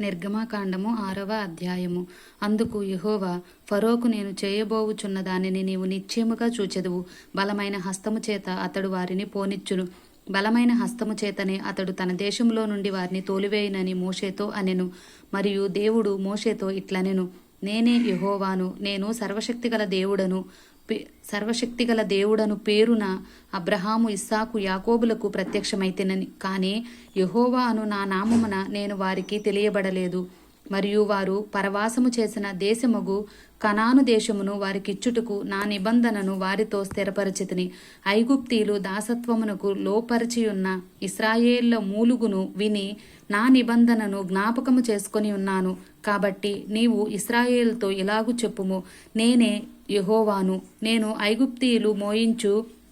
నిర్గమాకాండము ఆరవ అధ్యాయము. అందుకు యహోవా ఫరోకు నేను చేయబోవుచున్న దానిని నీవు నిశ్చయముగా చూచెదవు. బలమైన హస్తము చేత అతడు వారిని పోనిచ్చును. బలమైన హస్తము చేతనే అతడు తన దేశంలో నుండి వారిని తోలివేయనని మోషేతో అనెను. మరియు దేవుడు మోషేతో ఇట్లనెను. నేనే యహోవాను నేను సర్వశక్తిగల దేవుడను. సర్వశక్తిగల దేవుడను పేరున అబ్రహాము ఇస్సాకు యాకోబులకు ప్రత్యక్షమైతేనని. కానీ యహోవా అను నా నామమున నేను వారికి తెలియబడలేదు. మరియు వారు పరవాసము చేసిన దేశముగు కనాను దేశమును వారికిచ్చుటకు నా నిబంధనను వారితో స్థిరపరచితిని. ఐగుప్తీలు దాసత్వమునకు లోపరిచియున్న ఇస్రాయేళ్ళ మూలుగును విని నా నిబంధనను జ్ఞాపకము చేసుకొని ఉన్నాను. కాబట్టి నీవు ఇస్రాయేల్తో ఇలాగు చెప్పుము. నేనే యెహోవాను. నేను ఐగుప్తీయులు మోయించు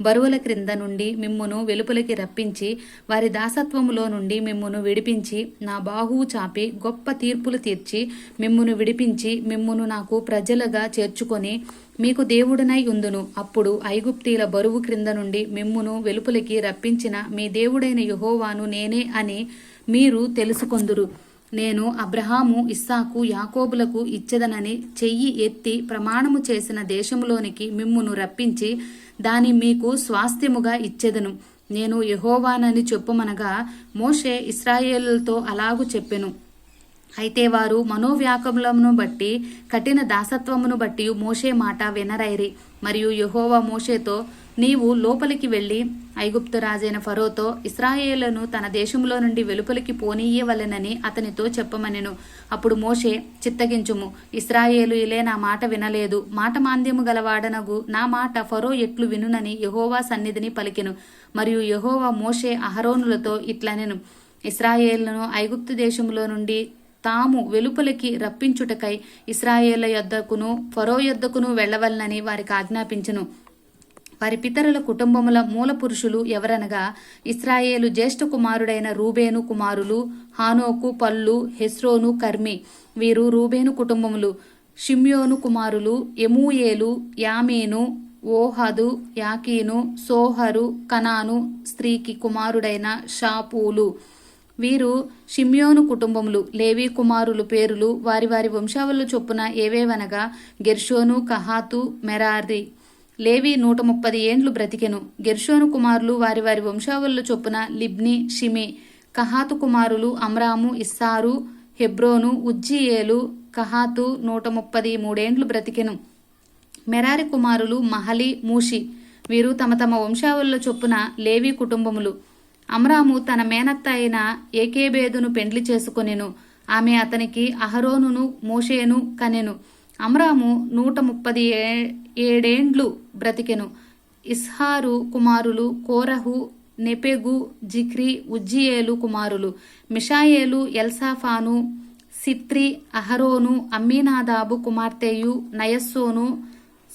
బరువుల క్రింద నుండి మిమ్మును వెలుపలికి రప్పించి వారి దాసత్వములో నుండి మిమ్మును విడిపించి నా బాహువు చాపి గొప్ప తీర్పులు తీర్చి మిమ్మును విడిపించి మిమ్మును నాకు ప్రజలుగా చేర్చుకొని మీకు దేవుడనై ఉందును. అప్పుడు ఐగుప్తీల బరువు క్రింద నుండి మిమ్మును వెలుపలికి రప్పించిన మీ దేవుడైన యుహోవాను నేనే అని మీరు తెలుసుకొందురు. నేను అబ్రహాము ఇస్సాకు యాకోబులకు ఇచ్చదనని చెయ్యి ఎత్తి ప్రమాణము చేసిన దేశములోనికి మిమ్మును రప్పించి దాని మీకు స్వాస్థ్యముగా ఇచ్చెదను. నేను యహోవానని చెప్పుమనగా మోషే ఇస్రాయేలుతో అలాగు చెప్పెను. అయితే వారు మనోవ్యాకులమును బట్టి కఠిన దాసత్వమును బట్టి మోషే మాట వినరైరి. మరియు యహోవా మోషేతో నీవు లోపలికి వెళ్ళి ఐగుప్తు రాజైన ఫరోతో ఇస్రాయేలను తన దేశంలో నుండి వెలుపలికి పోనీయవలెనని అతనితో చెప్పమనెను. అప్పుడు మోషే చిత్తగించుము. ఇస్రాయేలు ఇలే నా మాట వినలేదు. మాట మాంద్యము గలవాడనగు. నా మాట ఫరో ఎట్లు వినునని యహోవా సన్నిధిని పలికెను. మరియు యహోవా మోషే అహరోనులతో ఇట్లనెను. ఇస్రాయేళ్ళను ఐగుప్తు దేశములో నుండి తాము వెలుపలికి రప్పించుటకై ఇస్రాయేళ్ళ యొద్దకును ఫరో యొద్దకును వెళ్ళవలనని వారికి ఆజ్ఞాపించును. వారి పితరుల కుటుంబముల మూల పురుషులు ఎవరనగా ఇస్రాయేలు జ్యేష్ఠ కుమారుడైన రూబేను కుమారులు హానోకు పల్లు హెస్రోను కర్మి. వీరు రూబేను కుటుంబములు. షిమ్యోను కుమారులు ఎమూయేలు యామీను ఓహదు యాకీను సోహరు కనాను స్త్రీకి కుమారుడైన షాపూలు. వీరు షిమ్యోను కుటుంబములు. లేవి కుమారులు పేరులు వారి వారి వంశావళుల చొప్పున ఏవేవనగా గెర్షోను కహాతు మెరారి. లేవి నూట ముప్పది ఏండ్లు బ్రతికెను. గెర్షోను కుమారులు వారి వారి వంశావళుల చొప్పున లిబ్ని షిమి కహాతు కుమారులు అమ్రాము ఇస్సారు హెబ్రోను ఉజ్జియేలు కహాతు నూట ముప్పది మూడేండ్లు బ్రతికెను. మెరారి కుమారులు మహలి మూషి వీరు తమ తమ వంశావళుల చొప్పున లేవి కుటుంబములు. అమ్రాము తన మేనత్త అయిన ఏకేబేదును పెండ్లి చేసుకొనెను. ఆమె అతనికి అహరోనును మోషేను కనెను. అమ్రాము నూట ముప్పది ఏ- ఏడేండ్లు బ్రతికెను. ఇస్హారు కుమారులు కోరహు నెపెగు జిక్రి ఉజ్జియేలు కుమారులు. మిషాయేలు ఎల్సాఫాను సిత్రి అహరోను అమ్మీనాదాబు కుమార్తెయు నయస్సోను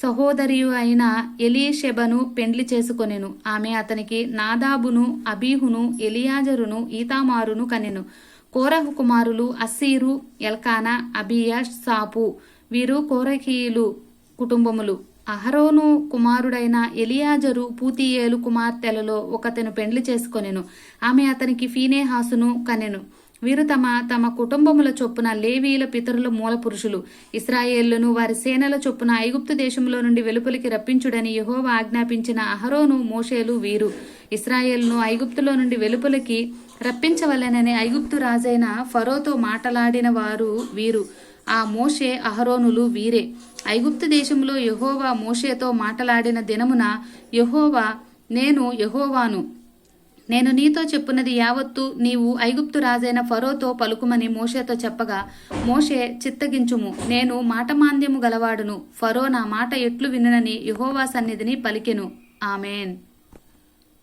సహోదరియు అయిన ఎలీషెబను పెండ్లి చేసుకొనెను. ఆమె అతనికి నాదాబును అబీహును ఎలియాజరును ఈతామారును కనెను. కోరహు కుమారులు అస్సీరు ఎల్కానా అబియా సాపు. వీరు కోరహీయులు కుటుంబములు. అహరోను కుమారుడైన ఎలియాజరు పూతియేలు కుమార్తెలలో ఒకతను పెండ్లి చేసుకొనెను. ఆమె అతనికి ఫీనేహాసును కనెను. వీరు తమ తమ కుటుంబముల చొప్పున లేవీల పితరుల మూల పురుషులు. ఇస్రాయేళ్ళను వారి సేనల చొప్పున ఐగుప్తు దేశంలో నుండి వెలుపలికి రప్పించుడని యహోవా ఆజ్ఞాపించిన అహరోను మోషేలు వీరు. ఇస్రాయేల్ను ఐగుప్తులో నుండి వెలుపలికి రప్పించవలెనని ఐగుప్తు రాజైన ఫరోతో మాటలాడిన వారు వీరు. ఆ మోషే అహరోనులు వీరే. ఐగుప్తు దేశంలో యహోవా మోషేతో మాటలాడిన దినమున యహోవా నేను యహోవాను. నేను నీతో చెప్పున్నది యావత్తు నీవు ఐగుప్తు రాజైన ఫరోతో పలుకుమని మోషేతో చెప్పగా మోషే చిత్తగించుము. నేను మాట మాంద్యము గలవాడును. ఫరో నా మాట ఎట్లు వినునని యెహోవా సన్నిధిని పలికెను. ఆమెన్.